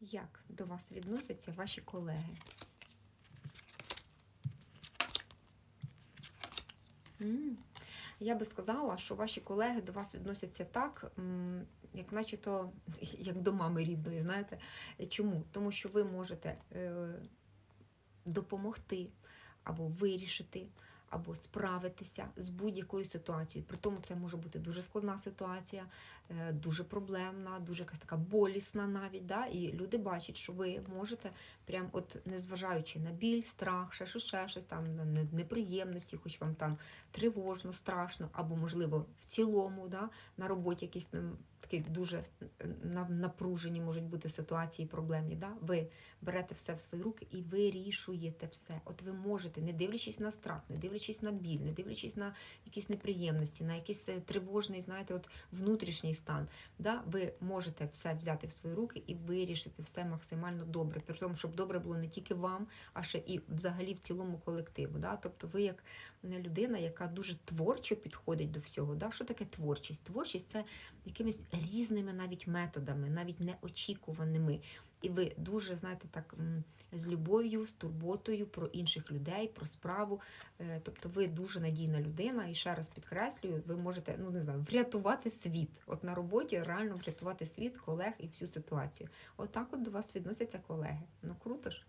Як до вас відносяться ваші колеги? Я би сказала, що ваші колеги до вас відносяться так, як начебто як до мами рідної, знаєте. Чому? Тому що ви можете е, допомогти або вирішити, або справитися з будь-якою ситуацією. При тому це може бути дуже складна ситуація, е, дуже проблемна, дуже якась така болісна навіть. Да? І люди бачать, що ви можете, прям от незважаючи на біль, страх, ще щось, ще щось там на неприємності, хоч вам там тривожно, страшно, або, можливо, в цілому, да? на роботі якісь там такі дуже е, напружені можуть бути ситуації проблемні. Да? Ви берете все в свої руки і вирішуєте все. От ви можете, не дивлячись на страх, не дивлячись на біль, не дивлячись на якісь неприємності, на якийсь е, тривожний, знаєте, от внутрішній стан. Да? Ви можете все взяти в свої руки і вирішити все максимально добре. При тому, щоб добре було не тільки вам, а ще і взагалі в цілому колективу. Да? Тобто ви як людина, яка дуже творчо підходить до всього. Да? Що таке творчість? Творчість це якимись різними навіть методами, навіть неочікуваними. І ви дуже, знаєте, так з любов'ю, з турботою про інших людей, про справу. Е, Тобто ви дуже надійна людина, і ще раз підкреслюю, ви можете ну не знаю, врятувати світ. От на роботі реально врятувати світ, колег і всю ситуацію. Отак от до вас відносяться колеги. Ну круто ж.